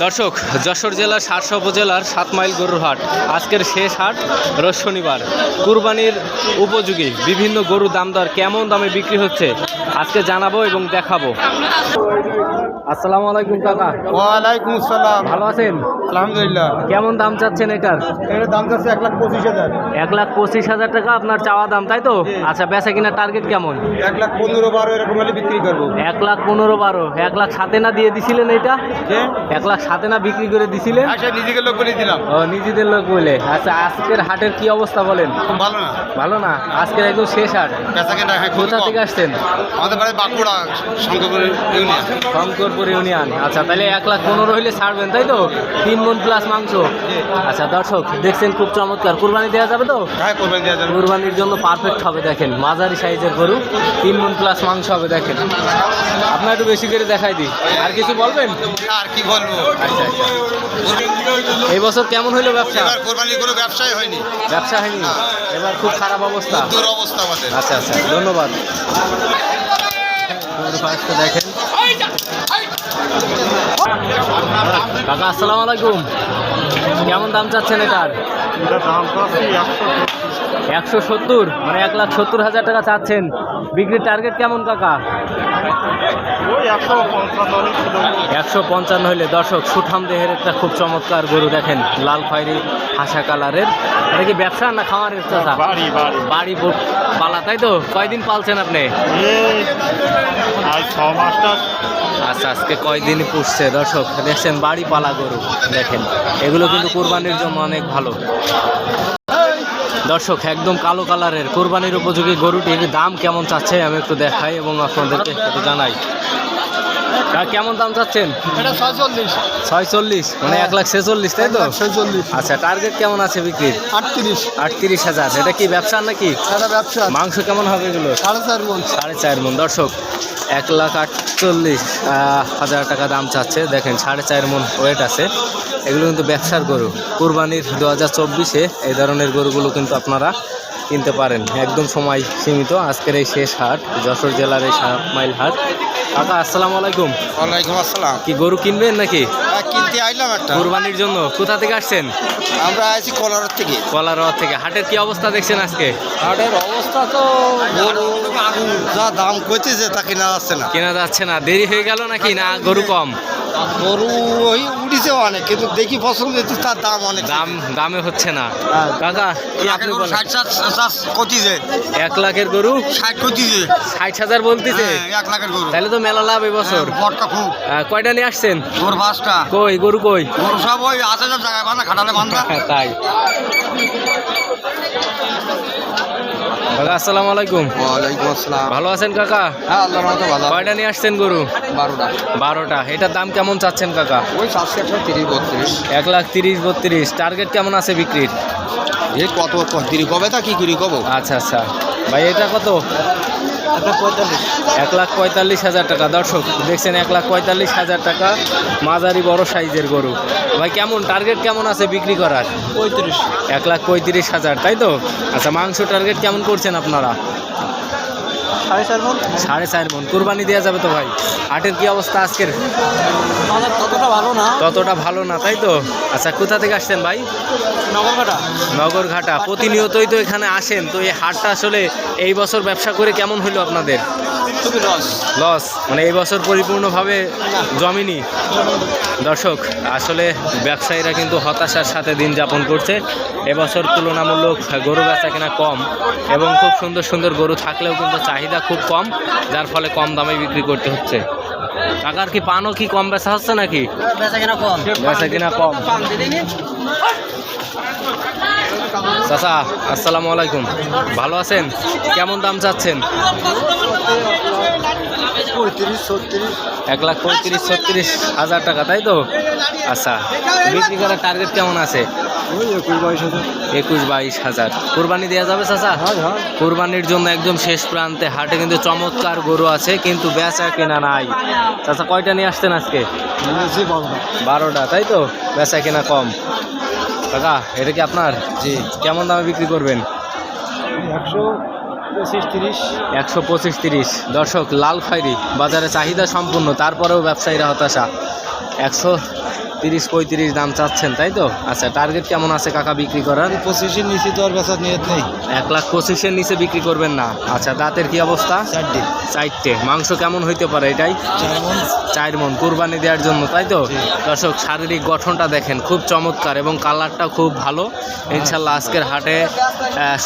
দর্শক যশোর জেলার সাতশো উপজেলার সাত মাইল গরুর হাট। আজকের শেষ হাট রোজ শনিবার। কুরবানির উপযোগী বিভিন্ন গরু দাম দর কেমন দামে বিক্রি হচ্ছে আজকে জানাব এবং দেখাবো। আসসালামু আলাইকুম কাকা। ওয়ালাইকুম আসসালাম। ভালো আছেন? আলহামদুলিল্লাহ। কেমন দাম চাচ্ছেন এটার? এর দাম যাচ্ছে এক লাখ পঁচিশ হাজার। এক লাখ পঁচিশ হাজার টাকা আপনার চাওয়া দাম তাই তো? আচ্ছা বেচা কিনার টার্গেট কেমন? এক লাখ পনেরো বারো এরকম হলে বিক্রি করব। এক লাখ পনেরো বারো এক লাখ সাতে না দিয়ে দিছিলেন এটা এক লাখ সাতে না বিক্রি করে দিছিলেন? আচ্ছা নিজেদের লোক বলে দিলাম। ও নিজেদের লোক বলে। আচ্ছা আজকের হাটের কি অবস্থা বলেন? ভালো না। ভালো না? আজকের একদম শেষ হাট। কোথা থেকে আসছেন? আমাদের বাড়ি বাঁকুড়া শঙ্করপুর ইউনিয়ন। শঙ্করপুর ইউনিয়ন। আচ্ছা তাহলে এক লাখ পনেরো হইলে ছাড়বেন তাই তো? তিন মন প্লাস মাংস। আচ্ছা দর্শক দেখছেন খুব চমৎকার। কুরবানি দেওয়া যাবে তো? হ্যাঁ করবেন দেওয়া যাবে। কুরবানির জন্য পারফেক্ট হবে দেখেন মাঝারি সাইজের গরু তিন মন প্লাস মাংস হবে দেখেন। আপনার একটু বেশি করে দেখাই দিই। আর কিছু বলবেন? আর কি বলব? আচ্ছা আচ্ছা। এই বছর কেমন হইল ব্যবসা? এবার কোরবানির কোনো ব্যবসাই হয়নি। ব্যবসা হয়নি? এবার খুব খারাপ অবস্থা। অবস্থা আমাদের। আচ্ছা আচ্ছা ধন্যবাদ। দেখেন। কাকা আসসালামু আলাইকুম। কেমন দাম চাচ্ছেন এটার? দাম আছে একশো একশো সত্তর মানে এক লাখ সত্তর হাজার টাকা চাচ্ছেন। বিক্রির টার্গেট কেমন কাকা? একশো পঞ্চান্ন হইলে দর্শক সুঠাম দেহের একটা খুব চমৎকার গরু দেখেন লাল খয়েরি হাসা কালারের। এটা কি ব্যবসা না খামারের চাষা বাড়ি পালা তাই তো? কয়দিন পালছেন আপনি? আচ্ছা আজকে কয়দিন পুষছে? দর্শক দেখছেন বাড়ি পালা গরু দেখেন। এগুলো কিন্তু কোরবানির জন্য অনেক ভালো। দর্শক, একদম কালো কালারের কোরবানির উপযোগী গরুটির দাম কেমন চাচ্ছে আমি একটু দেখাই এবং আপনাদেরকে একটু জানাই। কেমন দাম চাচ্ছেন? এটা ছয়চল্লিশ। ছয় চল্লিশ মানে এক লাখ ছেচল্লিশ তাই তো? ছয়চল্লিশ আচ্ছা টার্গেট কেমন আছে বিক্রির? আটত্রিশ। আটত্রিশ হাজার। এটা কি ব্যবসা নাকি? ব্যবসা। মাংস কেমন হবে এগুলো? সাড়ে চার মন। সাড়ে চার মন। দর্শক এক লাখ আটচল্লিশ হাজার টাকা দাম চাচ্ছে। দেখেন সাড়ে চার মন ওয়েট আছে। এগুলো কিন্তু ব্যবসার গরু। কুরবানির দু হাজার চব্বিশে এই ধরনের গরুগুলো কিন্তু আপনারা কিনতে পারেন। একদম সময় সীমিত। আজকের এই শেষ হাট যশোর জেলার এই সাত মাইল হাট। কাকা আসসালামু আলাইকুম। ওয়ালাইকুম আসসালাম। কি গরু কিনবেন নাকি? হ্যাঁ, কিনতে আইলাম একটা। কুরবানির জন্য। কোথা থেকে আসছেন? আমরা আছি কলার থেকে। কলারওয়া থেকে। হাটের কি অবস্থা দেখছেন আজকে? হাটের অবস্থা তো গরু যা দাম কইতেছে তা কেনা যাচ্ছে না। কেনা যাচ্ছে না। দেরি হয়ে গেল নাকি? না গরু কম? গরু ওই উঠিছে অনেক কিন্তু দেখি পছন্দ হচ্ছে তার দাম অনেক। দাম দামে হচ্ছে না। হ্যাঁ। কাকা আপনি বলেন। ষাট ষাট ষাট কতিছে। এক লাখের গরু? ষাট কতিছে। ষাট হাজার বলতেছে? হ্যাঁ, এক লাখের গরু। তাহলে তো মেলা লাভ এবছর। বড়টা খুব। আহ, কয়টা নিয়ে আসছেন? গরু পাঁচটা। কই গরু কই? গরু সব ওই আছে সব জায়গায় খাটালে বান্ধা। তাই। কাকা আসসালামু আলাইকুম। ওয়ালাইকুম আসসালাম। ভালো আছেন কাকা? হ্যাঁ ভালো কয়টা নিয়ে আসছেন গরু? বারোটা। বারোটা। এটার দাম কেমন চাচ্ছেন কাকা? ওই একশো তিরিশ বত্রিশ। এক লাখ তিরিশ বত্রিশ। টার্গেট কেমন আছে বিক্রির? এই কত তিরিশ কবে তা কি করি কব? আচ্ছা আচ্ছা। ভাই এটা কত? এক লাখ পঁয়তাল্লিশ হাজার টাকা। দর্শক দেখছেন এক লাখ পঁয়তাল্লিশ হাজার টাকা মাঝারি বড় সাইজের গরু। ভাই কেমন? টার্গেট কেমন আছে বিক্রি করার? পঁয়ত্রিশ। এক লাখ পঁয়ত্রিশ হাজার তাই তো? আচ্ছা মাংস টার্গেট কেমন করছেন আপনারা? সাড়ে চার মন? সাড়ে চার মন। কুরবানি দেওয়া যাবে তো ভাই? হাটের কি অবস্থা আজকের? বাজার ততটা ভালো না। ততটা ভালো না তাই তো? আচ্ছা কোথা থেকে আসছেন ভাই? নগরকাটা নগরঘাটা। প্রতিনিয়তই তো এখানে আসেন। তো এই হাটটা আসলে এই বছর ব্যবসা করে কেমন হইল আপনাদের? লস লস মানে এই বছর পরিপূর্ণভাবে জমিনি? দর্শক আসলে ব্যবসায়ীরা কিন্তু হতাশার সাথে দিন যাপন করছে। এবছর তুলনামূলক গরু বেচা কেনা কম এবং খুব সুন্দর সুন্দর গরু থাকলেও কিন্তু চাহিদা খুব কম যার ফলে কম দামে বিক্রি করতে হচ্ছে। টাকার কি পানও কি কম বেচা হচ্ছে নাকি? বেচা কিনা কম। বেচা কিনা কম। চাচা আসসালামু আলাইকুম। ভালো আছেন? কেমন দাম চাচ্ছেন? এক লাখ পঁয়ত্রিশ ছত্রিশ হাজার টাকা তাই তো? আচ্ছা বিক্রি করার টার্গেট কেমন আছে? একুশ বাইশ হাজার। কোরবানি দেওয়া যাবে চাচা? কোরবানির জন্য একদম শেষ প্রান্তে হাটে কিন্তু চমৎকার গরু আছে কিন্তু বেচা কেনা নাই। চাচা কয়টা নিয়ে আসতেন আজকে? বারোটা তাই তো? বেচা কেনা কম। কাকা এটা কি আপনার? জি কেমন দামে বিক্রি করবেন? একশো পঁচিশ তিরিশ। একশো পঁচিশ তিরিশ। দর্শক লাল খয়রি বাজারে চাহিদা সম্পূর্ণ তারপরেও ব্যবসায়ীরা হতাশা। একশো তিরিশ পঁয়ত্রিশ দাম চাচ্ছেন তাই তো? আচ্ছা টার্গেট কেমন আছে কাকা বিক্রি করার? পঁচিশের নিচে তো আর বেচার নিয়ত নেই। এক লাখ পঁচিশের নিচে বিক্রি করবেন না। আচ্ছা দাঁতের কি অবস্থা? চারটে। চারটে। মাংস কেমন হইতে পারে এটাই? চার মন। কুরবানি দেওয়ার জন্য তাই তো? দর্শক শারীরিক গঠনটা দেখেন খুব চমৎকার এবং কালারটা খুব ভালো। ইনশাল্লাহ আজকের হাটে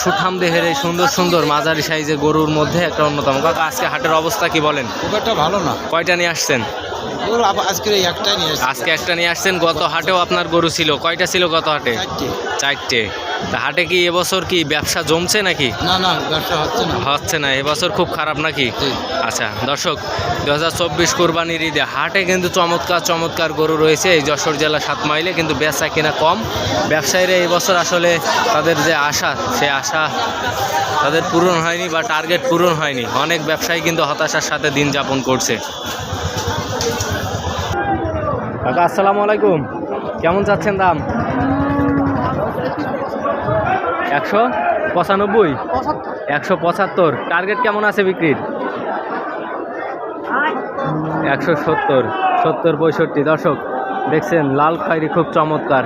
সুঠাম দেহের এই সুন্দর সুন্দর মাঝারি সাইজের গরুর মধ্যে একটা অন্যতম। কাকা আজকে হাটের অবস্থা কি বলেন? খুব একটা ভালো না। কয়টা নিয়ে আসছেন? একটাই নিয়ে আজকে একটা নিয়ে আসছেন গত হাটেও আপনার গরু ছিল। কয়টা ছিল গত হাটে? চারটে। তা হাটে কি এবছর কি ব্যবসা জমছে নাকি? না না ব্যবসা হচ্ছে না। হচ্ছে না এবছর খুব খারাপ নাকি? আচ্ছা দর্শক দু হাজার চব্বিশ কোরবানির ঈদে হাটে কিন্তু চমৎকার চমৎকার গরু রয়েছে। এই যশোর জেলা সাত মাইলে কিন্তু বেচা কিনা কম। ব্যবসায়ীরা এই বছর আসলে তাদের যে আশা সে আশা তাদের পূরণ হয়নি বা টার্গেট পূরণ হয়নি। অনেক ব্যবসায়ী কিন্তু হতাশার সাথে দিন যাপন করছে। কাকা, আসসালামু আলাইকুম। কেমন যাচ্ছেন দাম? একশো পঁচানব্বই? একশো পঁচাত্তর। টার্গেট কেমন আছে বিক্রির? একশো সত্তর সত্তর পঁয়ষট্টি। দর্শক, দেখছেন, লাল খয়েরি খুব চমৎকার।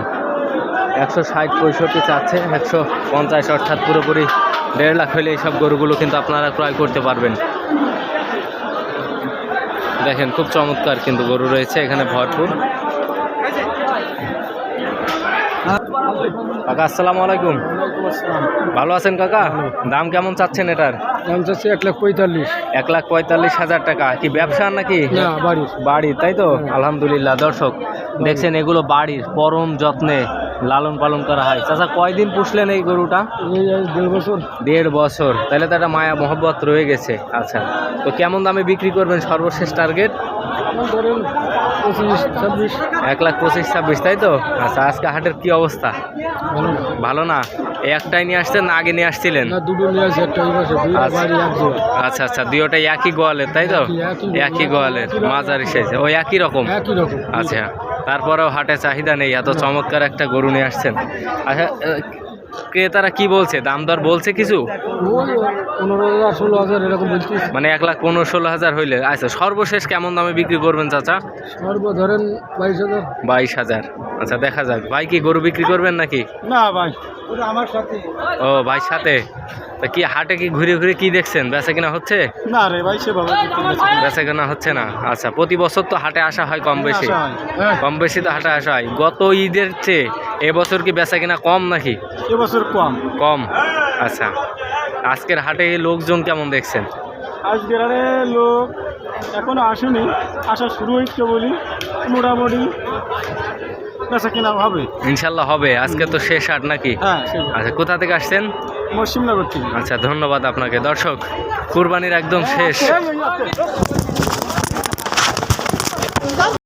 একশো ষাট পঁয়ষট্টি চাচ্ছে, একশো পঞ্চাশ অর্থাৎ পুরোপুরি দেড় লাখ হলে এইসব গরুগুলো কিন্তু আপনারা ক্রয় করতে পারবেন। দেখেন খুব চমৎকার কিন্তু গরু রয়েছে এখানে ভরপুর। কাকা আসসালামু আলাইকুম। ভালো আছেন কাকা? দাম কেমন চাচ্ছেন এটার? দাম চাচ্ছে এক লাখ পঁয়তাল্লিশ। এক লাখ পঁয়তাল্লিশ হাজার টাকা। কি ব্যবসা নাকি? বাড়ি বাড়ির। তাই তো? আলহামদুলিল্লাহ দর্শক দেখছেন এগুলো বাড়ির পরম যত্নে। লালন পালন করা হয়। চাচা কয়দিন পুষলেন এই গরুটা? দেড় বছর। দেড় বছর। তাহলে তো একটা মায়া মহব্বত রয়ে গেছে। আচ্ছা তো কেমন দামে বিক্রি করবেন সর্বশেষ টার্গেট? এক লাখ পঁচিশ ছাব্বিশ তাই তো? আচ্ছা আজকে হাটের কি অবস্থা? ভালো না। এই একটাই নিয়ে আসছেন না আগে নিয়ে আসছিলেন? আচ্ছা। আচ্ছা আচ্ছা দুইটাই একই গোয়ালের তাই তো? একই গোয়ালের মাঝারি সাইজে ওই একই রকম। আচ্ছা। তারপরেও হাটে চাহিদা নেই এত চমৎকার একটা গরু নিয়ে আসছেন। আচ্ছা ক্রেতারা কি বলছে? দাম দর বলছে কিছু? মানে এক লাখ পনেরো ষোলো হাজার হইলে। আচ্ছা সর্বশেষ কেমন দামে বিক্রি করবেন চাচা? ধরেন বাইশ হাজার। বাইশ হাজার। আচ্ছা দেখা যাক। ভাই কি গরু বিক্রি করবেন নাকি? না ভাই। আমার সাথে। ও ভাই সাথে? তা কি হাটে কি ঘুরে ঘুরে কি দেখছেন? বেচা কিনা হচ্ছে? না রে ভাই সেভাবে বেচা কিনা হচ্ছে না। আচ্ছা প্রতি বছর তো হাটে আসা হয় কম বেশি। হ্যাঁ কম বেশি তো হাটে আসা হয়। গত ঈদের চেয়ে এবছর কি বেচা কিনা কম নাকি? এবছর কম। কম। আচ্ছা আজকের হাটে লোকজন কেমন দেখছেন? আজকের আরে লোক এখনও আসেনি। আসা শুরু হচ্ছে বলি। মোটামুটি বেচা কিনা হবে। ইনশাল্লাহ হবে। আজকে তো শেষ হাট নাকি? হ্যাঁ আচ্ছা কোথা থেকে আসছেন? মসিমনগর থেকে। আচ্ছা ধন্যবাদ আপনাকে। দর্শক কুরবানির একদম শেষ।